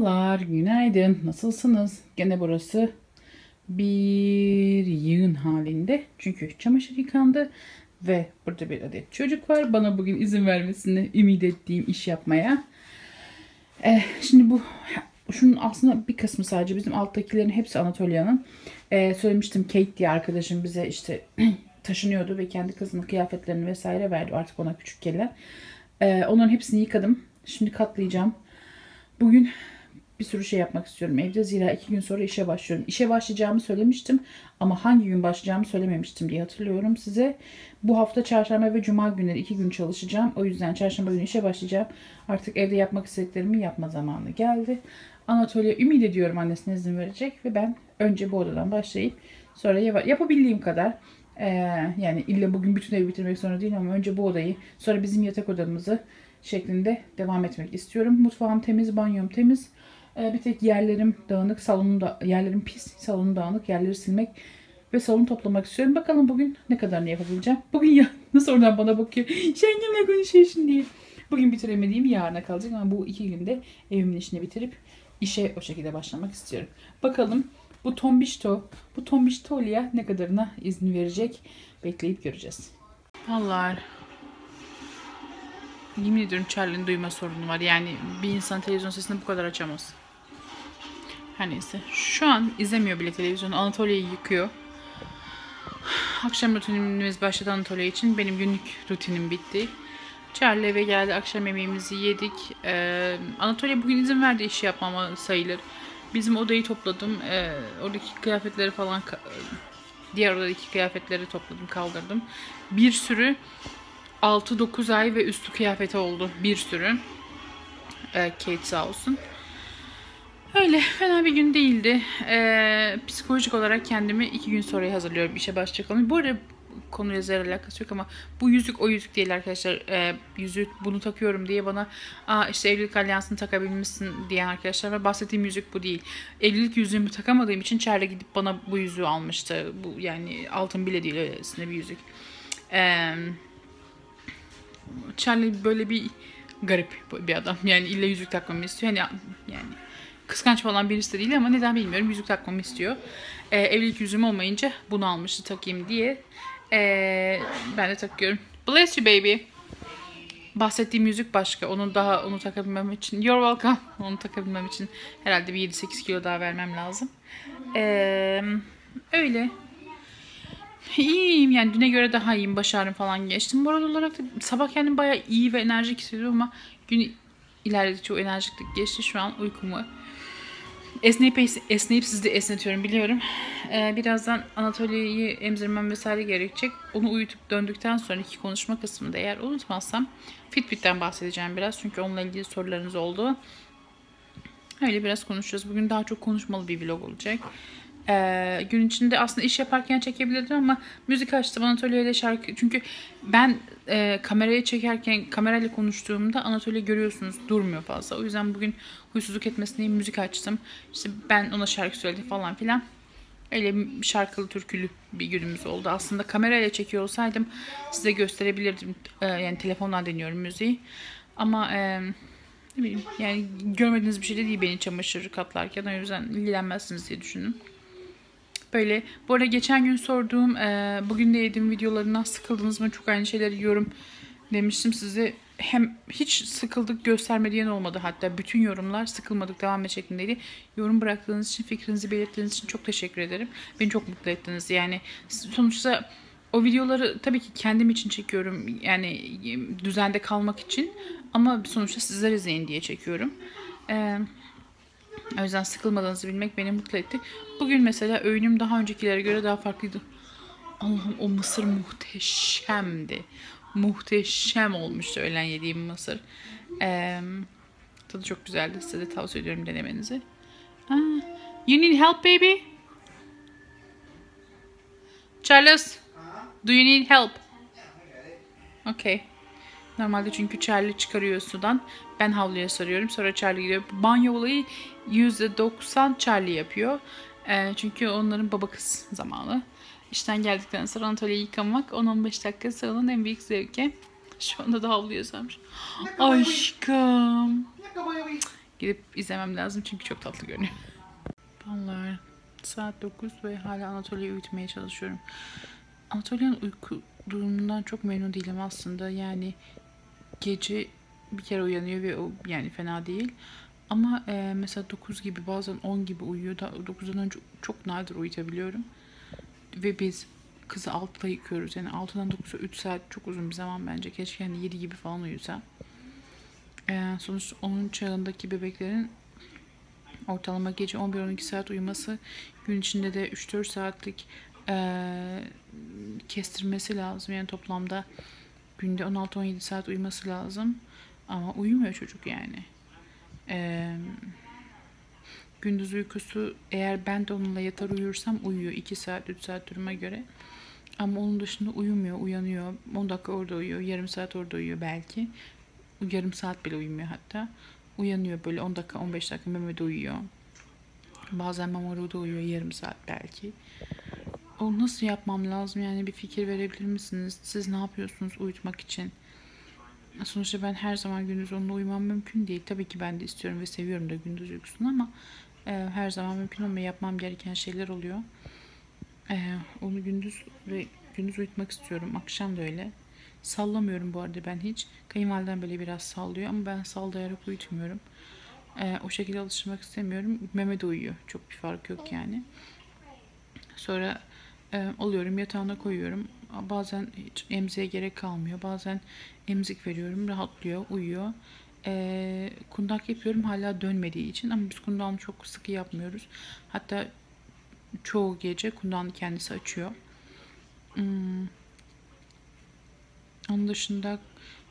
Merhabalar, günaydın. Nasılsınız? Gene burası bir yığın halinde. Çünkü çamaşır yıkandı ve burada bir adet çocuk var. Bana bugün izin vermesini ümit ettiğim iş yapmaya. Eh, şimdi bu şunun aslında bir kısmı sadece bizim alttakilerin hepsi Anatolia'nın. Eh, söylemiştim Kate diye arkadaşım bize işte taşınıyordu ve kendi kızının kıyafetlerini vesaire verdi artık ona küçük gelen. Eh, onların hepsini yıkadım. Şimdi katlayacağım. Bugün bir sürü şey yapmak istiyorum evde. Zira iki gün sonra işe başlıyorum. İşe başlayacağımı söylemiştim ama hangi gün başlayacağımı söylememiştim diye hatırlıyorum size. Bu hafta çarşamba ve cuma günleri iki gün çalışacağım. O yüzden çarşamba günü işe başlayacağım. Artık evde yapmak istediklerimi yapma zamanı geldi. Anatolia ümit ediyorum annesine izin verecek ve ben önce bu odadan başlayıp sonra yap- yapabildiğim kadar ee, yani illa bugün bütün evi bitirmek zorunda değil ama önce bu odayı sonra bizim yatak odamızı şeklinde devam etmek istiyorum. Mutfağım temiz, banyom temiz. Ee, bir tek yerlerim dağınık, salonum da yerlerim pis, salonum dağınık, yerleri silmek ve salonu toplamak istiyorum. Bakalım bugün ne kadarını yapabileceğim. Bugün ya nasıl oradan bana bakıyor. Şengimle konuşuyorsun diye. Bugün bitiremediğim yarına kalacak ama bu iki günde evimin işini bitirip işe o şekilde başlamak istiyorum. Bakalım bu tombişto, bu tombiştoliye ne kadarına izin verecek bekleyip göreceğiz. Allah Yemin ediyorum Charlie'nin duyma sorunu var. Yani bir insan televizyon sesini bu kadar açamaz. Her neyse. Şu an izlemiyor bile televizyonu. Anatolia'yı yıkıyor. Akşam rutinimiz başladı Anatolia için. Benim günlük rutinim bitti. Charlie eve geldi. Akşam yemeğimizi yedik. Ee, Anatolia bugün izin verdi işi yapmama sayılır. Bizim odayı topladım. Ee, oradaki kıyafetleri falan diğer odadaki kıyafetleri topladım, kaldırdım. Bir sürü 6-9 ay ve üstü kıyafeti oldu. Bir sürü. Ee, Kate sağ olsun. Öyle fena bir gün değildi. Ee, psikolojik olarak kendimi iki gün sonra hazırlıyorum işe başlayacak olmayı. Bu arada konuyla zerre alakası yok ama bu yüzük o yüzük değil arkadaşlar. Ee, yüzük bunu takıyorum diye bana Aa, işte evlilik alyansını takabilmişsin diyen arkadaşlar ve bahsettiğim yüzük bu değil. Evlilik yüzüğümü takamadığım için Charlie gidip bana bu yüzüğü almıştı. Bu yani altın bile değil öylesine bir yüzük. Eee Charlie böyle bir garip bir adam. Yani illa yüzük takmamı istiyor. Yani, yani kıskanç falan birisi de değil ama neden bilmiyorum. Yüzük takmamı istiyor. Ee, evlilik yüzüğüm olmayınca bunu almıştı takayım diye. Ee, ben de takıyorum. Bless you baby. Bahsettiğim yüzük başka. Onu daha onu takabilmem için. You're welcome. Onu takabilmem için herhalde bir 7-8 kilo daha vermem lazım. Ee, öyle. İyiyim yani düne göre daha iyiyim. Baş ağrım falan geçtim. Moral olarak da sabah kendimi bayağı iyi ve enerjik hissediyorum ama gün ilerledikçe o enerjiklik geçti. Şu an uykum var. Esneyip, esneyip sizi de esnetiyorum biliyorum. Ee, birazdan Anatolia'yı emzirmem vesaire gerekecek. Onu uyutup döndükten sonraki konuşma kısmında eğer unutmazsam Fitbit'ten bahsedeceğim biraz. Çünkü onunla ilgili sorularınız oldu. Öyle biraz konuşacağız. Bugün daha çok konuşmalı bir vlog olacak. Ee, gün içinde aslında iş yaparken çekebilirdim ama müzik açtım Anatolia ile şarkı. Çünkü ben e, kameraya çekerken kamerayla konuştuğumda Anatolia görüyorsunuz durmuyor fazla. O yüzden bugün huysuzluk etmesin diye müzik açtım. İşte ben ona şarkı söyledim falan filan. Öyle şarkılı türkülü bir günümüz oldu. Aslında kamerayla çekiyor olsaydım size gösterebilirdim. Ee, yani telefondan deniyorum müziği. Ama e, ne bileyim yani görmediğiniz bir şey de değil beni çamaşır katlarken. O yüzden ilgilenmezsiniz diye düşündüm. Böyle. Bu arada geçen gün sorduğum e, bugün de yediğim videolarından sıkıldınız mı? Çok aynı şeyleri yiyorum demiştim size. Hem hiç sıkıldık gösterme diyen olmadı hatta. Bütün yorumlar sıkılmadık devam et şeklindeydi. Yorum bıraktığınız için, fikrinizi belirttiğiniz için çok teşekkür ederim. Beni çok mutlu ettiniz. Yani sonuçta o videoları tabii ki kendim için çekiyorum. Yani düzende kalmak için. Ama sonuçta sizler izleyin diye çekiyorum. Eee o yüzden sıkılmadığınızı bilmek beni mutlu etti. Bugün mesela öğünüm daha öncekilere göre daha farklıydı. Allah'ım o mısır muhteşemdi. Muhteşem olmuştu öğlen yediğim mısır. Ee, tadı çok güzeldi. Size de tavsiye ediyorum denemenizi. Ah, you need help baby? Charles, do you need help? Okay. Normalde çünkü Charlie çıkarıyor sudan. Ben havluya sarıyorum. Sonra Charlie gidiyor. Banyo olayı %90 Charlie yapıyor. E, çünkü onların baba kız zamanı. İşten geldikten sonra Anatolia'yı yıkamak 10-15 dakika salonun en büyük zevki. Şu anda da havluya sarmış. Aşkım. Gidip izlemem lazım çünkü çok tatlı görünüyor. Vallahi saat 9 ve hala Anatolia'yı uyutmaya çalışıyorum. Anatolia'nın uyku durumundan çok memnun değilim aslında. Yani gece bir kere uyanıyor ve o yani fena değil. Ama e, mesela 9 gibi bazen 10 gibi uyuyor. Da 9'dan önce çok nadir uyutabiliyorum. Ve biz kızı 6'da yıkıyoruz. Yani 6'dan 9'a 3 saat çok uzun bir zaman bence. Keşke yani 7 gibi falan uyusa. E, sonuçta onun çağındaki bebeklerin ortalama gece 11-12 saat uyuması gün içinde de 3-4 saatlik e, kestirmesi lazım. Yani toplamda günde 16-17 saat uyuması lazım. Ama uyumuyor çocuk yani. Ee, gündüz uykusu eğer ben de onunla yatar uyursam uyuyor. 2 saat 3 saat duruma göre. Ama onun dışında uyumuyor, uyanıyor. 10 dakika orada uyuyor, yarım saat orada uyuyor belki. Yarım saat bile uyumuyor hatta. Uyanıyor böyle 10 dakika 15 dakika memede uyuyor. Bazen mamaruda uyuyor yarım saat belki. O nasıl yapmam lazım yani bir fikir verebilir misiniz? Siz ne yapıyorsunuz uyutmak için? Sonuçta ben her zaman gündüz onunla uyumam mümkün değil. Tabii ki ben de istiyorum ve seviyorum da gündüz uykusunu ama e, her zaman mümkün olmuyor. Yapmam gereken şeyler oluyor. E, onu gündüz ve gündüz uyutmak istiyorum. Akşam da öyle. Sallamıyorum bu arada ben hiç. Kayınvaliden böyle biraz sallıyor ama ben sallayarak uyutmuyorum. E, o şekilde alıştırmak istemiyorum. Mehmet uyuyor. Çok bir fark yok yani. Sonra e, alıyorum yatağına koyuyorum. Bazen hiç emziğe gerek kalmıyor. Bazen emzik veriyorum. Rahatlıyor, uyuyor. E, kundak yapıyorum hala dönmediği için ama biz kundağını çok sıkı yapmıyoruz. Hatta çoğu gece kundağını kendisi açıyor. Hmm. Onun dışında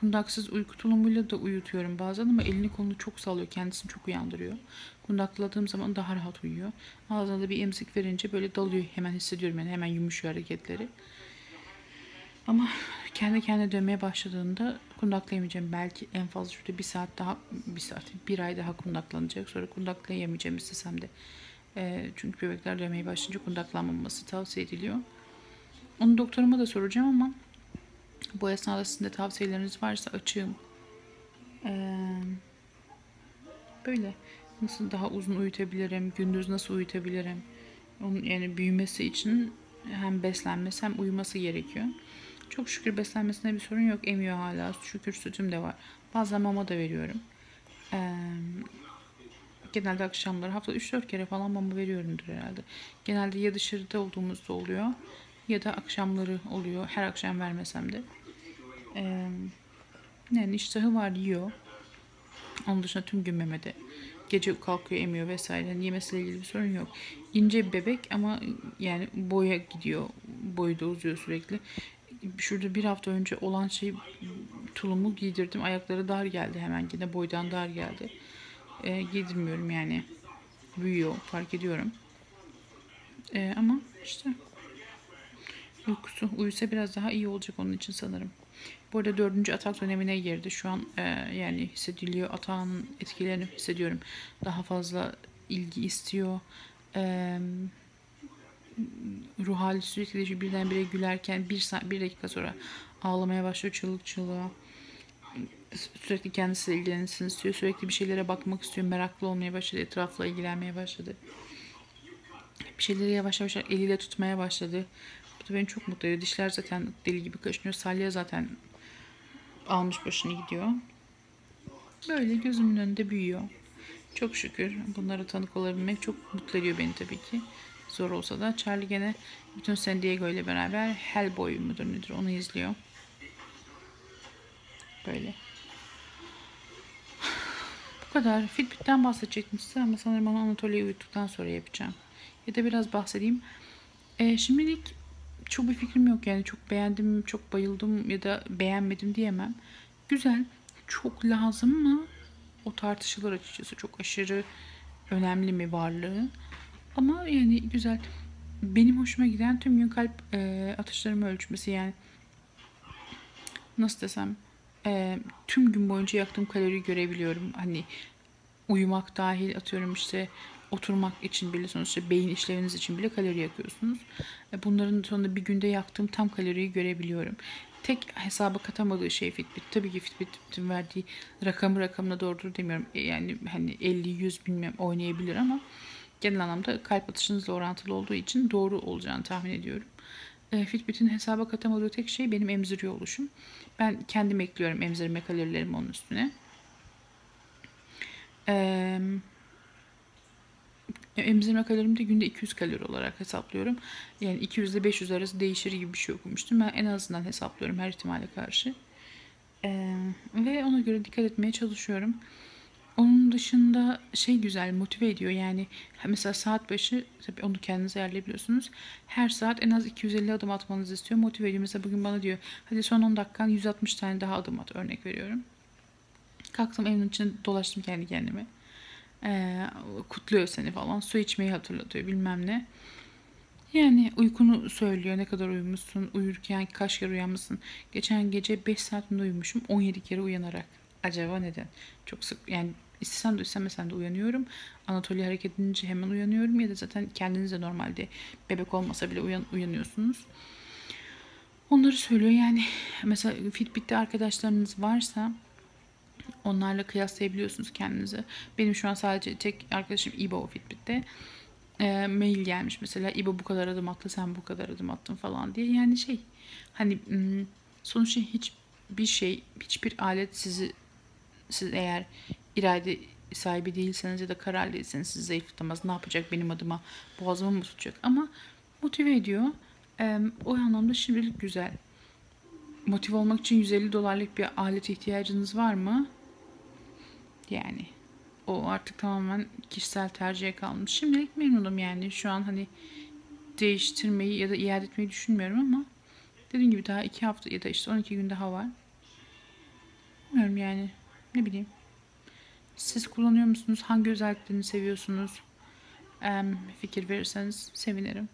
kundaksız uyku tulumuyla da uyutuyorum bazen ama elini kolunu çok sallıyor. Kendisini çok uyandırıyor. Kundakladığım zaman daha rahat uyuyor. Ağzına da bir emzik verince böyle dalıyor. Hemen hissediyorum yani hemen yumuşuyor hareketleri. Ama kendi kendine dönmeye başladığında kundaklayamayacağım. Belki en fazla şurada bir saat daha, bir saat, bir ay daha kundaklanacak. Sonra kundaklayamayacağım istesem de. E, çünkü bebekler dönmeye başlayınca kundaklanmaması tavsiye ediliyor. Onu doktoruma da soracağım ama bu esnada sizin de tavsiyeleriniz varsa açığım. Ee, böyle nasıl daha uzun uyutabilirim, gündüz nasıl uyutabilirim. Onun yani büyümesi için hem beslenmesi hem uyuması gerekiyor. Çok şükür beslenmesinde bir sorun yok. Emiyor hala. Şükür sütüm de var. Bazen mama da veriyorum. Ee, genelde akşamları hafta 3-4 kere falan mama veriyorumdur herhalde. Genelde ya dışarıda olduğumuzda oluyor ya da akşamları oluyor. Her akşam vermesem de. Ee, yani iştahı var yiyor. Onun dışında tüm gün memede. Gece kalkıyor emiyor vesaire. Yani yemesiyle ilgili bir sorun yok. İnce bir bebek ama yani boya gidiyor. Boyu da uzuyor sürekli. Şurada bir hafta önce olan şey tulumu giydirdim. Ayakları dar geldi hemen yine boydan dar geldi. Ee, giydirmiyorum yani. Büyüyor fark ediyorum. Ee, ama işte uykusu uyusa biraz daha iyi olacak onun için sanırım. Bu arada dördüncü atak dönemine girdi. Şu an e, yani hissediliyor. Atağın etkilerini hissediyorum. Daha fazla ilgi istiyor. E, ruh hali sürekli değişiyor. Birdenbire gülerken bir, saat, bir dakika sonra ağlamaya başlıyor çığlık çığlığa. Sürekli kendisiyle ilgilensin istiyor. Sürekli bir şeylere bakmak istiyor. Meraklı olmaya başladı. Etrafla ilgilenmeye başladı. Bir şeyleri yavaş yavaş eliyle tutmaya başladı. Bu beni çok mutlu ediyor. Dişler zaten deli gibi kaşınıyor. Salya zaten almış başını gidiyor. Böyle gözümün önünde büyüyor. Çok şükür bunlara tanık olabilmek çok mutlu ediyor beni tabii ki. Zor olsa da Charlie gene bütün San Diego ile beraber Hellboy mudur nedir onu izliyor. Böyle. Bu kadar. Fitbit'ten bahsedecektim size ama sanırım onu Anatolia'yı uyuttuktan sonra yapacağım. Ya da biraz bahsedeyim. Ee, şimdilik çok bir fikrim yok yani çok beğendim, çok bayıldım ya da beğenmedim diyemem. Güzel, çok lazım mı? O tartışılır açıkçası. Çok aşırı önemli mi varlığı? Ama yani güzel. Benim hoşuma giden tüm gün kalp e, atışlarımı ölçmesi yani nasıl desem e, tüm gün boyunca yaktığım kalori görebiliyorum. Hani uyumak dahil atıyorum işte oturmak için bile sonuçta beyin işleviniz için bile kalori yakıyorsunuz. E, bunların sonunda bir günde yaktığım tam kaloriyi görebiliyorum. Tek hesaba katamadığı şey Fitbit. Tabii ki Fitbit'in verdiği rakamı rakamına doğrudur demiyorum. E, yani hani 50-100 bilmem oynayabilir ama genel anlamda kalp atışınızla orantılı olduğu için doğru olacağını tahmin ediyorum. E, Fitbit'in hesaba katamadığı tek şey benim emziriyor oluşum. Ben kendim ekliyorum emzirme kalorilerimi onun üstüne. Eee emzirme kalorimi de günde 200 kalori olarak hesaplıyorum. Yani 200 ile 500 arası değişir gibi bir şey okumuştum. Ben en azından hesaplıyorum her ihtimale karşı. Ee, ve ona göre dikkat etmeye çalışıyorum. Onun dışında şey güzel motive ediyor yani mesela saat başı tabii onu kendiniz ayarlayabiliyorsunuz. Her saat en az 250 adım atmanızı istiyor. Motive ediyor. Mesela bugün bana diyor hadi son 10 dakikan 160 tane daha adım at örnek veriyorum. Kalktım evin içinde dolaştım kendi kendime. Ee, kutluyor seni falan. Su içmeyi hatırlatıyor bilmem ne. Yani uykunu söylüyor. Ne kadar uyumuşsun. Uyurken kaç kere uyanmışsın. Geçen gece 5 saatinde uyumuşum. 17 kere uyanarak. Acaba neden? Çok sık yani istesem de istemesem de uyanıyorum. Anatolia hareket edince hemen uyanıyorum ya da zaten kendiniz de normalde bebek olmasa bile uyan, uyanıyorsunuz. Onları söylüyor yani mesela Fitbit'te arkadaşlarınız varsa Onlarla kıyaslayabiliyorsunuz kendinizi. Benim şu an sadece tek arkadaşım İbo Fitbit'te. E, mail gelmiş mesela İbo bu kadar adım attı sen bu kadar adım attın falan diye. Yani şey hani sonuçta hiç bir şey hiçbir alet sizi siz eğer irade sahibi değilseniz ya da karar değilseniz sizi zayıflatamaz. Ne yapacak benim adıma boğazımı mı tutacak ama motive ediyor. E, o anlamda şimdilik güzel. Motive olmak için 150 dolarlık bir alet ihtiyacınız var mı? Yani o artık tamamen kişisel tercihe kalmış. Şimdilik memnunum yani. Şu an hani değiştirmeyi ya da iade etmeyi düşünmüyorum ama dediğim gibi daha iki hafta ya da işte 12 gün daha var. Bilmiyorum yani. Ne bileyim. Siz kullanıyor musunuz? Hangi özelliklerini seviyorsunuz? Ee, fikir verirseniz sevinirim.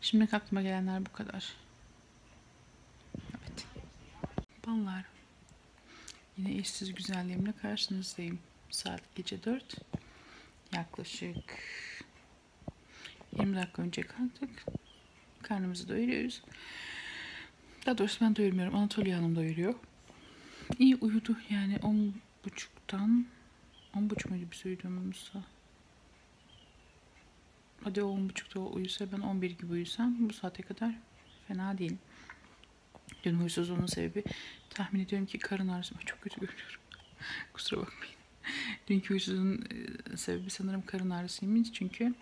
Şimdi aklıma gelenler bu kadar. Evet. Ballar. Yine eşsiz güzelliğimle karşınızdayım. Saat gece 4. Yaklaşık 20 dakika önce kalktık. Karnımızı doyuruyoruz. Daha doğrusu ben doyurmuyorum. Anatolia Hanım doyuruyor. İyi uyudu. Yani 10 buçuktan 10 buçuk muydu bir uyuduğumuzda? Hadi o 10 buçukta uyusa ben 11 gibi uyusam bu saate kadar fena değil. Dün huysuzluğunun sebebi tahmin ediyorum ki karın ağrısı. Çok kötü görüyorum. Kusura bakmayın. Dünkü huysuzluğun e, sebebi sanırım karın ağrısıymış. Çünkü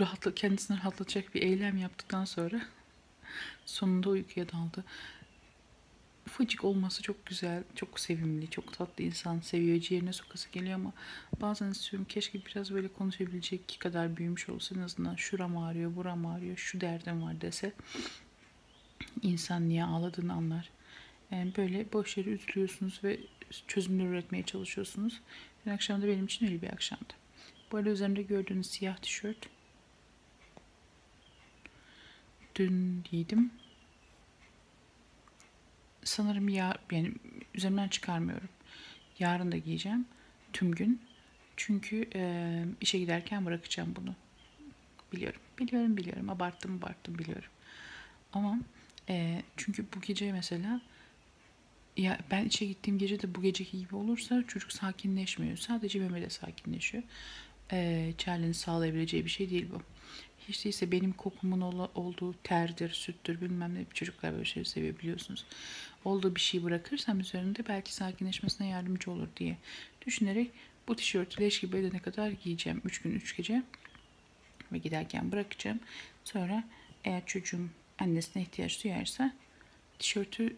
rahatla, kendisini rahatlatacak bir eylem yaptıktan sonra sonunda uykuya daldı. Ufacık olması çok güzel, çok sevimli, çok tatlı insan seviyor. Ciğerine sokası geliyor ama bazen istiyorum keşke biraz böyle konuşabilecek kadar büyümüş olsa en azından şuram ağrıyor, buram ağrıyor, şu derdim var dese insan niye ağladığını anlar. Yani böyle boş yere üzülüyorsunuz ve çözümler üretmeye çalışıyorsunuz. Dün akşam da benim için öyle bir akşamdı. Bu arada üzerinde gördüğünüz siyah tişört dün giydim. Sanırım ya yani üzerimden çıkarmıyorum. Yarın da giyeceğim. Tüm gün. Çünkü e, işe giderken bırakacağım bunu. Biliyorum. Biliyorum biliyorum. Abarttım abarttım biliyorum. Ama e, çünkü bu gece mesela ya ben işe gittiğim gece de bu geceki gibi olursa çocuk sakinleşmiyor. Sadece Mehmet'e sakinleşiyor. E, Charlie'nin sağlayabileceği bir şey değil bu. Hiç değilse benim kokumun ol, olduğu terdir, süttür bilmem ne. Çocuklar böyle şey seviyor biliyorsunuz. Olduğu bir şey bırakırsam üzerinde belki sakinleşmesine yardımcı olur diye düşünerek bu tişörtü leş gibi edene kadar giyeceğim. 3 gün 3 gece. Ve giderken bırakacağım. Sonra eğer çocuğum annesine ihtiyaç duyarsa tişörtü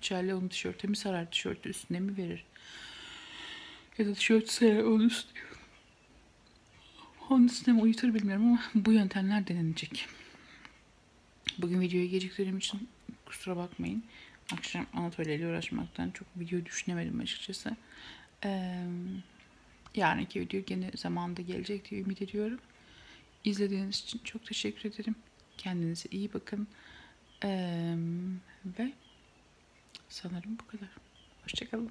Charlie onun tişörtü mi sarar tişörtü üstüne mi verir? Ya da tişörtü sarar onun üstüne. Onun üstüne mi uyutur bilmiyorum ama bu yöntemler denenecek. Bugün videoyu geciktirdiğim için kusura bakmayın. Akşam Anatolia ile uğraşmaktan çok video düşünemedim açıkçası. Ee, yarınki video gene zamanında gelecek diye ümit ediyorum. İzlediğiniz için çok teşekkür ederim. Kendinize iyi bakın. Ee, ve sanırım bu kadar. Hoşçakalın.